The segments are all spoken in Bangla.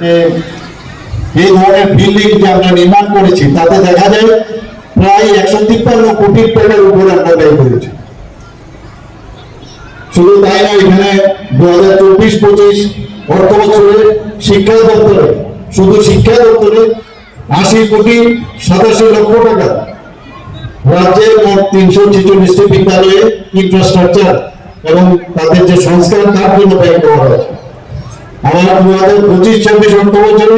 যে এই ধরনের বিল্ডিং যে আমরা নির্মাণ করেছি, তাতে দেখা যায় প্রায় একশো তিপ্পান্ন কোটি টাকার আমরা ব্যয় করেছি। শুধু তাই না, এখানে দু হাজার চব্বিশ পঁচিশ অর্থ বছরে শিক্ষা দপ্তরে, শুধু শিক্ষা দপ্তরে আশি কোটি সাতাশি লক্ষ টাকা। রাজ্যের মোট তিনশো ছেচল্লিশটি বিদ্যালয়ে ইনফ্রাস্ট্রাকচার এবং তাদের যে সংস্কার তার জন্য ব্যয় করা হয়েছে। আমার দু পঁচিশ, ছাব্বিশ অর্থ বছরে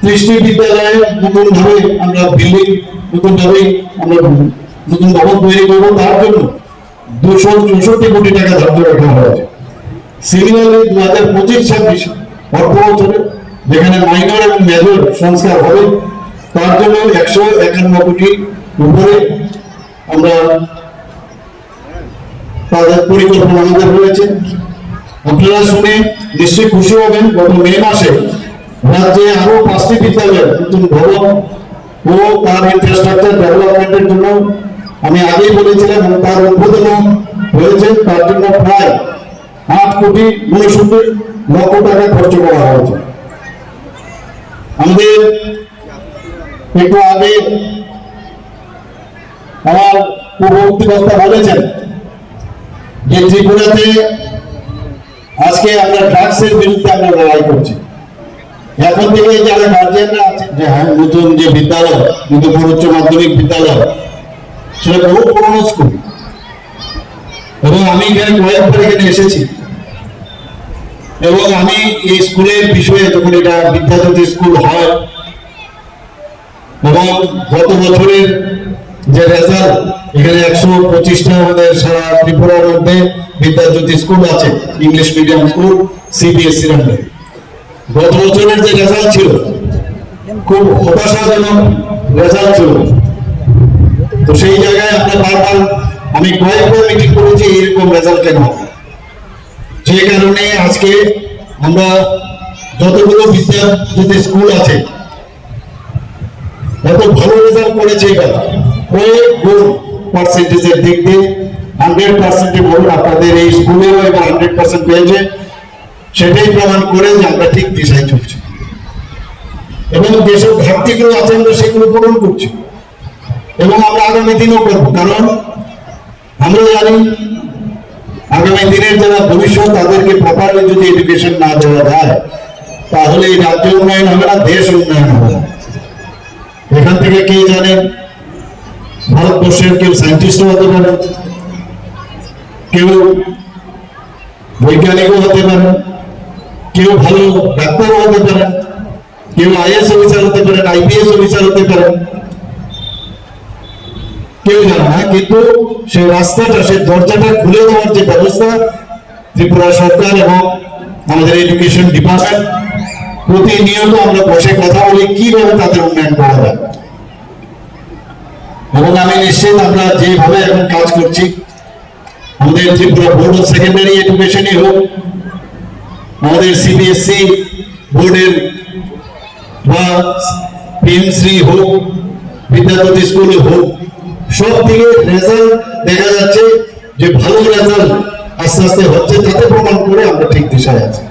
ত্রিশটি বিদ্যালয়ে নতুন ভাবে আমরা বিল্ডিং নতুন ভাবে আমরা নতুন ভবন তৈরি করব। তার জন্য দুশো চৌষট্টি কোটি টাকা ধার্য রাখা হয়েছে। সিমিলারলি দু হাজার পঁচিশ, ছাব্বিশ অর্থ বছরে যেখানে মাইনর এবং মেজর সংস্কার হবে, তার জন্য একশো একান্ন কোটি উপরে আমরা তাদের পরিকল্পনা আমাদের রয়েছে। আপনারা শুনে নিশ্চয়ই খুশি হবেন গত মে মাসে। রাজ্যে আরও পাঁচটি বিদ্যালয়ের নতুন ভবন ও তার ইনফ্রাস্ট্রাকচার ডেভেলপমেন্টের জন্য আমি আগেই বলেছিলাম তার উদ্বোধন হয়েছে। তার জন্য প্রায় আট কোটি উনসত্তর লক্ষ টাকা খরচ করা হয়েছে। আমাদের একটু আগে আমার পূর্ববর্তী বক্তা বলেছেন যে ত্রিপুরাতে আজকে আমরা ড্রাগসের বিরুদ্ধে আমরা লড়াই করছি। এখন থেকে যারা গার্জিয়ানরা আছে, যে হ্যাঁ নতুন যে বিদ্যালয় নতুন উচ্চ মাধ্যমিক বিদ্যালয়, সেটা বহু পুরনো স্কুল। এবং আমি এখানে কয়েকবার এখানে এসেছি। এবং আমি এই স্কুলের বিষয়ে যখন এটা বিদ্যাজ্যোতি স্কুল হয়, এবং গত বছরের যে রেজাল্ট, এখানে একশো পঁচিশটা আমাদের সারা ত্রিপুরার মধ্যে বিদ্যাজ্যোতি স্কুল আছে, ইংলিশ মিডিয়াম স্কুল সিবিএসসি আন্ডারে গত বছরের যে রেজাল্ট ছিল, খুব হতাশাজনক রেজাল্ট ছিল। তো সেই জায়গায় আমরা বারবার আমি কয়েকবার মিটিং করেছি, এরকম রেজাল্ট কেন যে কারণে আজকে আমরা যতগুলো বিদ্যাজ্যোতি স্কুল আছে এত ভালো রেজাল্ট করেছে এবার। হান্ড্রেড পার্সেন্টে বলুন, আপনাদের এই এবার হান্ড্রেড পার্সেন্ট পেয়েছে সেটাই প্রমাণ করে আমরা ঠিক দিশায় চলছি। এবং যেসব ঘাটতিগুলো আছে, আমরা সেগুলো পূরণ করছি। এবং আমরা আগামী দিনও করব, কারণ আমরা জানি আগামী দিনের যারা ভবিষ্যৎ, তাদেরকে প্রপারলি যদি এডুকেশন না দেওয়া যায়, তাহলে এই রাজ্য উন্নয়ন হবে না, দেশ উন্নয়ন হবে এখান থেকে কে জানেন ভারতবর্ষের কেউ সায়েন্টিস্ট হতে পারে, কেউ বৈজ্ঞানিকও হতে পারে, কেউ ভালো ডাক্তারও হতে পারে, কেউ আইএস অফিসার হতে পারেন আইপিএস অফিসার হতে পারেন কেউ জানে না, কিন্তু সেই রাস্তাটা, সেই দরজাটা খুলে দেওয়ার যে ব্যবস্থা ত্রিপুরা সরকার এবং আমাদের এডুকেশন ডিপার্টমেন্ট প্রতিনিয়ত আমরা বসে কথা বলি, কীভাবে তাদের উন্নয়ন করা যায়। এবং আমি নিশ্চিত আমরা যেভাবে এখন কাজ করছি, আমাদের ত্রিপুরা বোর্ড অফ সেকেন্ডারি এডুকেশনই হোক, আমাদের সিবিএসসি বোর্ডের বা পিএমসি হোক, বিদ্যাজ্যোতি স্কুল হোক সব থেকে রেজাল্ট দেখা যাচ্ছে যে ভালো রেজাল্ট আস্তে আস্তে হচ্ছে, তাতে প্রমাণ করে আমরা ঠিক দিশায় আছি।